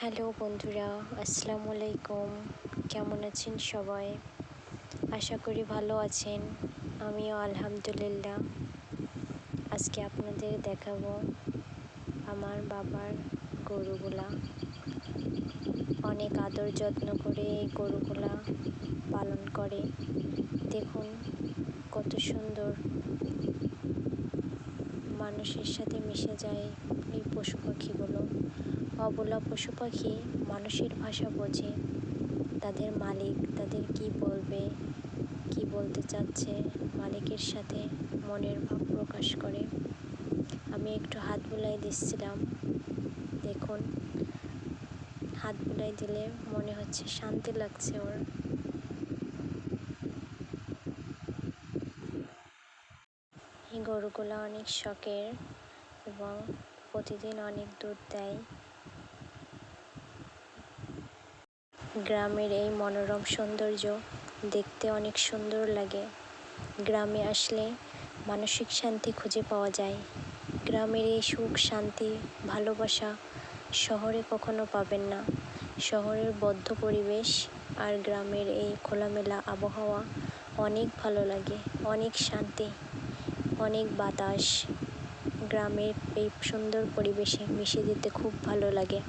Hello বন্ধুরা, আসসালামু আলাইকুম। কেমন আছেন সবাই? আশা করি ভালো আছেন। আমিও আলহামদুলিল্লাহ। আজকে আপনাদের দেখাবো আমার বাবার গরুগুলা। অনেক আদর যত্ন করে এই গরুগুলা পালন করে। দেখুন, কত সুন্দর মানুষের সাথে মিশে যায় এই পশু পাখিগুলো। অবলা পশু পাখি মানুষের ভাষা বোঝে। তাদের মালিক তাদের কি বলবে, কি বলতে চাচ্ছে মালিকের সাথে মনের ভাব প্রকাশ করে। আমি একটু হাত বুলাই দিচ্ছিলাম। দেখুন, হাত বুলাই দিলে মনে হচ্ছে শান্তি লাগছে ওর। এই গরুগুলো অনেক শখের এবং প্রতিদিন অনেক দুধ দেয়। গ্রামের এই মনোরম সৌন্দর্য দেখতে অনেক সুন্দর লাগে। গ্রামে আসলে মানসিক শান্তি খুঁজে পাওয়া যায়। গ্রামের এই সুখ, শান্তি, ভালোবাসা শহরে কখনো পাবেন না। শহরের বদ্ধ পরিবেশ আর গ্রামের এই খোলামেলা আবহাওয়া অনেক ভালো লাগে, অনেক শান্তি, অনেক বাতাস। গ্রামের এই সুন্দর পরিবেশে মিশে যেতে খুব ভালো লাগে।